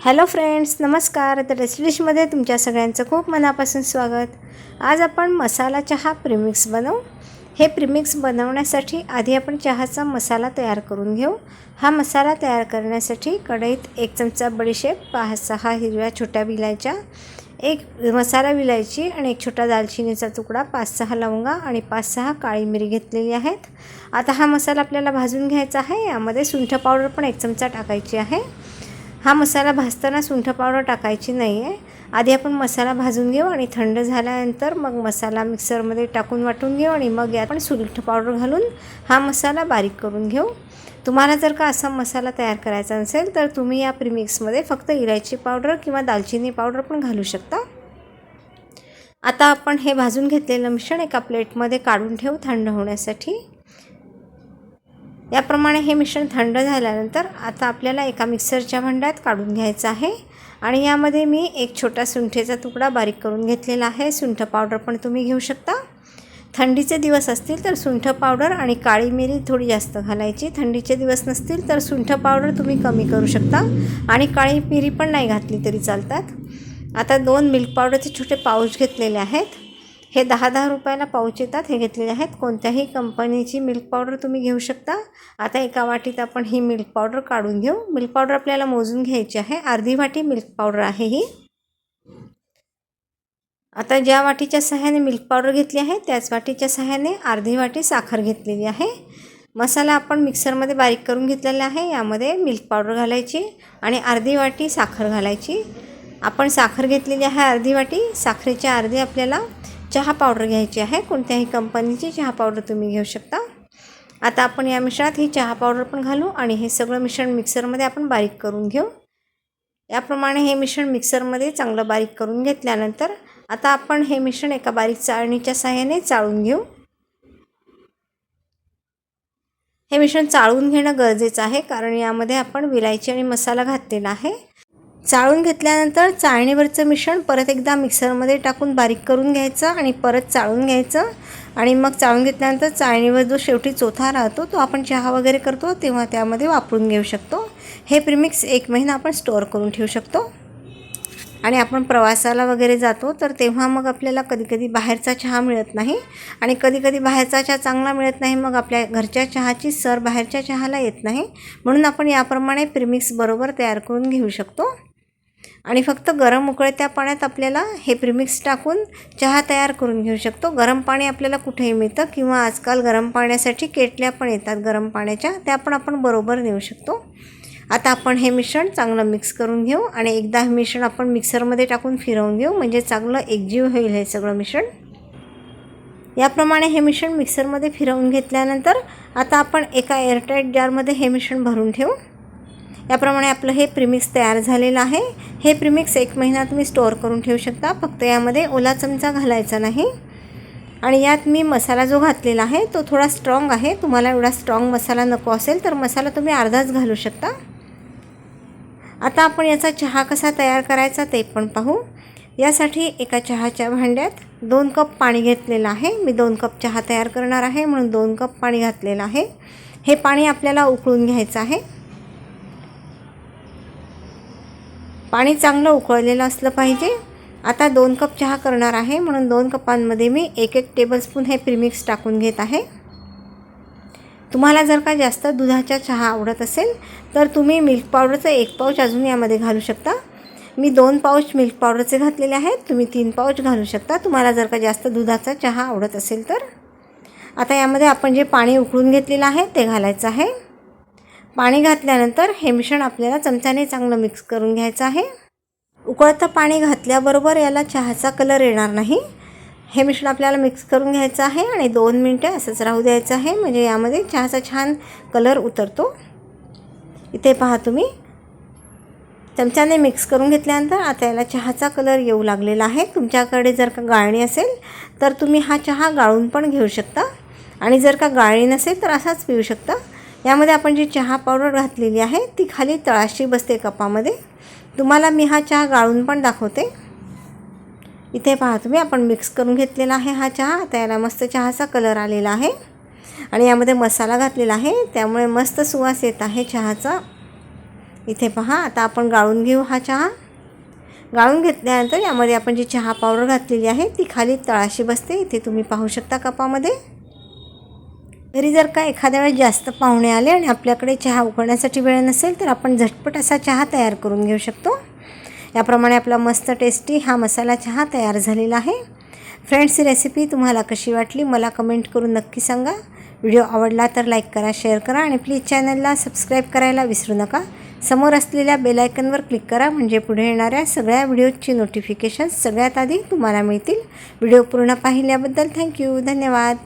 Hello friends नमस्कार. तर रेसिडिशमध्ये तुमच्या सगळ्यांचं खूप मनापासून स्वागत. आज आपण मसाला चहा प्रिमिक्स बनवू. हे प्रिमिक्स बनवण्यासाठी आधी आपण चहाचा मसाला तयार करून घेऊ. हा मसाला तयार करण्यासाठी कढईत एक चमचा बडीशेप पाच सहा हिरव्या छोट्या विलायच्या एक मसाला विलायची आणि एक छोटा दालचिनीचा तुकडा पाच सहा लवंगा आणि पाच सहा काळी मिरी घेतलेली आहेत. आता हा मसाला आपल्याला भाजून घ्यायचा आहे. यामध्ये सुंठ पावडर पण एक चमचा टाकायची आहे. हा मसाला भाजताना सुंठ पावडर टाकायची नाही आहे आधी आपण मसाला भाजून घेऊ आणि थंड झाल्यानंतर मग मसाला मिक्सरमध्ये टाकून वाटून घेऊ आणि मग यात आपण सुंठ पावडर घालून हा मसाला बारीक करून घेऊ. तुम्हाला जर का असा मसाला तयार करायचा नसेल तर तुम्ही या प्रीमिक्समध्ये फक्त इलायची पावडर किंवा दालचिनी पावडर पण घालू शकता. आता आपण हे भाजून घेतलेलं मिश्रण एका प्लेटमध्ये काढून ठेवू थंड होण्यासाठी. याप्रमाणे हे मिश्रण थंड झाल्यानंतर आता आपल्याला एका मिक्सरच्या भांड्यात काढून घ्यायचं आहे. आणि यामध्ये मी एक छोटा सुंठेचा तुकडा बारीक करून घेतलेला आहे. सुंठ पावडर पण तुम्ही घेऊ शकता. थंडीचे दिवस असतील तर सुंठ पावडर आणि काळी मिरी थोडी जास्त घालायची. थंडीचे दिवस नसतील तर सुंठ पावडर तुम्ही कमी करू शकता. आणि काळी मिरी पण नाही घातली तरी चालतात. आता दोन मिल्क पावडरचे छोटे पाऊच घेतलेले आहेत. हे दहा दहा रुपयाला पाऊच येतात. हे घेतलेले आहेत. कोणत्याही कंपनीची मिल्क पावडर तुम्ही घेऊ शकता. आता एका वाटीत आपण ही मिल्क पावडर काढून घेऊ. मिल्क पावडर आपल्याला मोजून घ्यायची आहे. अर्धी वाटी मिल्क पावडर आहे ही. आता ज्या वाटीच्या सहाय्याने मिल्क पावडर घेतली आहे त्याच वाटीच्या सहाय्याने अर्धी वाटी साखर घेतलेली आहे. मसाला आपण मिक्सरमध्ये बारीक करून घेतलेला आहे. यामध्ये मिल्क पावडर घालायची आणि अर्धी वाटी साखर घालायची. आपण साखर घेतलेली आहे अर्धी वाटी. साखरेच्या अर्धी आपल्याला चहा पावडर घ्यायची आहे कोणत्याही कंपनीची चहा पावडर तुम्ही घेऊ शकता. आता आपण या मिश्रणात ही चहा पावडर पण घालू आणि हे सगळं मिश्रण मिक्सरमध्ये आपण बारीक करून घेऊ. याप्रमाणे हे मिश्रण मिक्सरमध्ये चांगलं बारीक करून घेतल्यानंतर आता आपण हे मिश्रण एका बारीक चाळणीच्या सहाय्याने चाळून घेऊ. हे मिश्रण चाळून घेणं गरजेचं आहे कारण यामध्ये आपण विलायची आणि मसाला घातलेला आहे. चाळून घेतल्यानंतर चाळणीवरचं मिश्रण परत एकदा मिक्सरमध्ये टाकून बारीक करून घ्यायचं आणि परत चाळून घ्यायचं. आणि मग चाळून घेतल्यानंतर चाळणीवर जो शेवटी चोथा राहतो तो आपण चहा वगैरे करतो तेव्हा त्यामध्ये वापरून घेऊ शकतो. हे प्रिमिक्स एक महिना आपण स्टोअर करून ठेवू शकतो. आणि आपण प्रवासाला वगैरे जातो तर तेव्हा मग आपल्याला कधीकधी बाहेरचा चहा मिळत नाही. आणि कधीकधी बाहेरचा चहा चांगला मिळत नाही मग आपल्या घरच्या चहाची सर बाहेरच्या चहाला येत नाही. म्हणून आपण याप्रमाणे प्रिमिक्स बरोबर तयार करून घेऊ शकतो. आणि फक्त गरम उकळत्या पाण्यात आपल्याला हे प्रिमिक्स टाकून चहा तयार करून घेऊ शकतो. गरम पाणी आपल्याला कुठेही मिळतं किंवा आजकाल गरम पाण्यासाठी केटल्या पण येतात. गरम पाण्याच्या त्या पण आपण बरोबर नेऊ शकतो. आता आपण हे मिश्रण चांगलं मिक्स करून घेऊ आणि एकदा हे मिश्रण आपण मिक्सरमध्ये टाकून फिरवून घेऊ. म्हणजे चांगलं एकजीव होईल हे सगळं मिश्रण. याप्रमाणे हे मिश्रण मिक्सरमध्ये फिरवून घेतल्यानंतर आता आपण एका एअरटाईट जारमध्ये हे मिश्रण भरून ठेवू. याप्रमाणे आपलं हे प्रिमिक्स तयार झालेलं आहे. हे प्रिमिक्स एक महिना तुम्ही स्टोअर करून ठेवू शकता. फक्त यामध्ये ओला चमचा घालायचा नाही. आणि यात मी मसाला जो घातलेला आहे तो थोडा स्ट्रॉंग आहे. तुम्हाला एवढा स्ट्रॉंग मसाला नको असेल तर मसाला तुम्ही अर्धाच घालू शकता. आता आपण याचा चहा कसा तयार करायचा ते पण पाहू. यासाठी एका चहाच्या भांड्यात दोन कप पाणी घेतलेलं आहे. मी दोन कप चहा तयार करणार आहे म्हणून दोन कप पाणी घातलेलं आहे. हे पाणी आपल्याला उकळून घ्यायचं आहे. पाणी चांगलं उकळलेलं असलं पाहिजे. आता दोन कप चहा करणार आहे. म्हणून दोन कपांमध्ये मी एक एक टेबलस्पून हे प्रीमिक्स टाकून घेत आहे. तुम्हाला जर का जास्त दुधाचा चहा आवडत असेल तर तुम्ही मिल्क पावडरचं एक पाऊच अजून यामध्ये घालू शकता. मी दोन पाऊच मिल्क पावडरचे घातलेले आहेत. तुम्ही तीन पाऊच घालू शकता. तुम्हाला जर का जास्त दुधाचा चहा आवडत असेल तर. आता यामध्ये आपण जे पाणी उकळून घेतलेलं आहे ते घालायचं आहे. पाणी घातल्यानंतर हे मिश्रण आपल्याला चमच्याने चांगलं मिक्स करून घ्यायचं आहे. उकळतं पाणी घातल्याबरोबर याला चहाचा कलर येणार नाही. हे मिश्रण आपल्याला मिक्स करून घ्यायचं आहे आणि दोन मिनटं असंच राहू द्यायचं आहे म्हणजे यामध्ये चहाचा छान कलर उतरतो. इथे पहा तुम्ही. चमच्याने मिक्स करून घेतल्यानंतर आता याला चहाचा कलर येऊ लागलेला आहे. तुमच्याकडे जर का गाळणी असेल तर तुम्ही हा चहा गाळून पण घेऊ शकता. आणि जर का गाळणी नसेल तर असाच पिऊ शकता. यामध्ये आपण जी चहा पावडर घातलेली आहे ती खाली तळाशी बसते कपामध्ये. तुम्हाला मी हा चहा गाळून पण दाखवते. इथे पहा तुम्ही आपण मिक्स करून घेतलेला आहे हा चहा. आता याला मस्त चहाचा कलर आलेला आहे. आणि यामध्ये मसाला घातलेला आहे. त्यामुळे मस्त सुवास येत आहे चहाचा. इथे पहा आता आपण गाळून घेऊ हा चहा. गाळून घेतल्यानंतर यामध्ये आपण जी चहा पावडर घातलेली आहे ती खाली तळाशी बसते. इथे तुम्ही पाहू शकता कपामध्ये. तरी जर का एखाद्या वेळेस जास्त पाहुणे आले आणि आपल्याकडे चहा उकळण्यासाठी वेळ नसेल तर आपण झटपट असा चहा तयार करून घेऊ शकतो. याप्रमाणे आपला मस्त टेस्टी हा मसाला चहा तयार झालेला आहे. फ्रेंड्स ही रेसिपी तुम्हाला कशी वाटली मला कमेंट करून नक्की सांगा. व्हिडिओ आवडला तर लाईक करा शेअर करा आणि प्लीज चॅनलला सबस्क्राईब करायला विसरू नका. समोर असलेल्या बेलायकनवर क्लिक करा म्हणजे पुढे येणाऱ्या सगळ्या व्हिडिओजची नोटिफिकेशन सगळ्यात आधी तुम्हाला मिळतील. व्हिडिओ पूर्ण पाहिल्याबद्दल थँक्यू धन्यवाद.